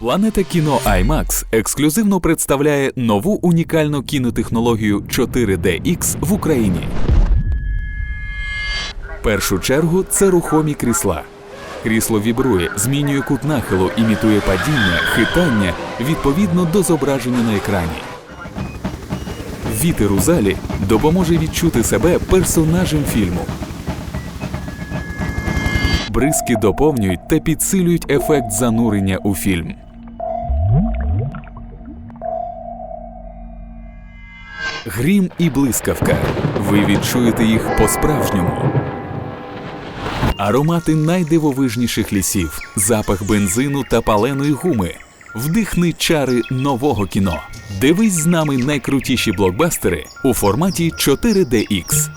Планета кіно IMAX ексклюзивно представляє нову унікальну кінотехнологію 4DX в Україні. Першу чергу це рухомі крісла. Крісло вібрує, змінює кут нахилу, імітує падіння, хитання відповідно до зображення на екрані. Вітер у залі допоможе відчути себе персонажем фільму. Бризки доповнюють та підсилюють ефект занурення у фільм. Грім і блискавка. Ви відчуєте їх по-справжньому. Аромати найдивовижніших лісів, запах бензину та паленої гуми. Вдихни чари нового кіно. Дивись з нами найкрутіші блокбастери у форматі 4DX.